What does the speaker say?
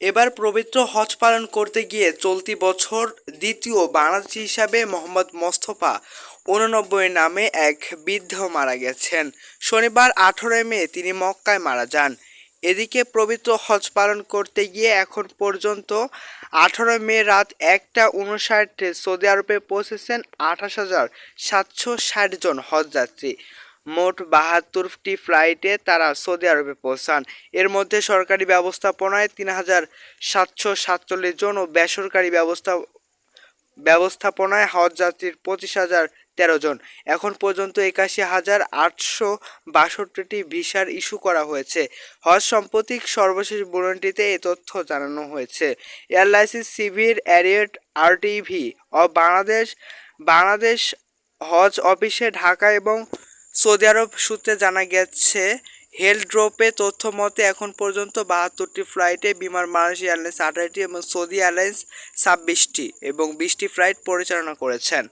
এবার পবিত্র হজ পালন করতে গিয়ে চলতি বছর দ্বিতীয় বাংলাদেশি হিসাবে মোহাম্মদ মোস্তফা উননব্বই নামে এক বৃদ্ধ মারা গেছেন। শনিবার আঠেরোই মে তিনি মক্কায় মারা যান। এদিকে পবিত্র হজ পালন করতে গিয়ে এখন পর্যন্ত আঠারোই মে রাত একটা উনষাটে সৌদি আরবে পৌঁছেছেন আঠাশ হাজার সাতশো ষাট জন হজযাত্রী। মোট বাহাত্তরটি ফ্লাইটে তারা সৌদি আরবে পৌঁছান। এর মধ্যে সরকারি ব্যবস্থাপনায় তিন হাজার সাতশো সাতচল্লিশ জন ও বেসরকারি ব্যবস্থা ব্যবস্থাপনায় হজ যাত্রীর পঁচিশ হাজার তেরো জন। এখন পর্যন্ত একাশি হাজার আটশো বাষট্টিটি ভিসার ইস্যু করা হয়েছে। হজ সম্প্রতিক সর্বশেষ বুলেটিনটিতে এ তথ্য জানানো হয়েছে। এয়ারলাইন্স সিভির অ্যারিয়েট আরটিভি ও বাংলাদেশ বাংলাদেশ হজ অফিসে ঢাকা এবং সৌদি আরব সূত্রে জানা গেছে, হেলড্রোপে তথ্য মতে, এখন পর্যন্ত বাহাত্তরটি ফ্লাইটে বিমান মালয়েশিয়া এয়ারলাইন্স আঠারোটি এবং সৌদি এয়ারলাইন্স ছাব্বিশটি এবং বিশটি ফ্লাইট পরিচালনা করেছেন।